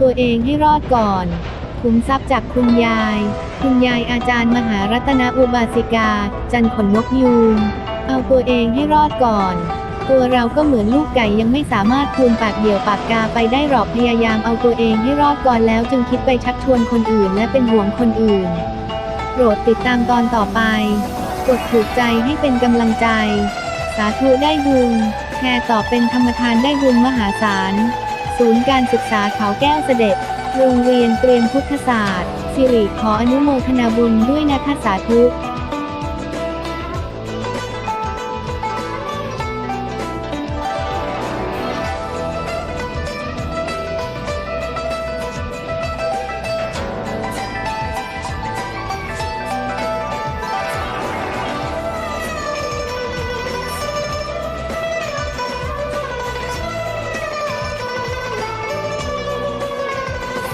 ตัวเองให้รอดก่อนขุมทรัพย์จากคุณยาย คุณยายอาจารย์มหารัตนอุบาสิกา จันขนนกยูงเอาตัวเองให้รอดก่อน ตัวเราก็เหมือนลูกไก่ยังไม่สามารถคูนปากเดี่ยวปากกาไปได้หรอกพยายามเอาตัวเองให้รอดก่อนแล้วจึงคิดไปชักชวนคนอื่นและเป็นห่วงคนอื่น โปรดติดตามตอนต่อไป กดถูกใจให้เป็นกำลังใจ สาธุได้บุญแชร์ต่อเป็นธรรมทานได้บุญมหาศาล ศูนย์การศึกษาเขาแก้วเสด็จ โรงเรียนเตรียมพุทธศาสตร์ สิริขออนุโมทนาบุญด้วยนะคะสาธุ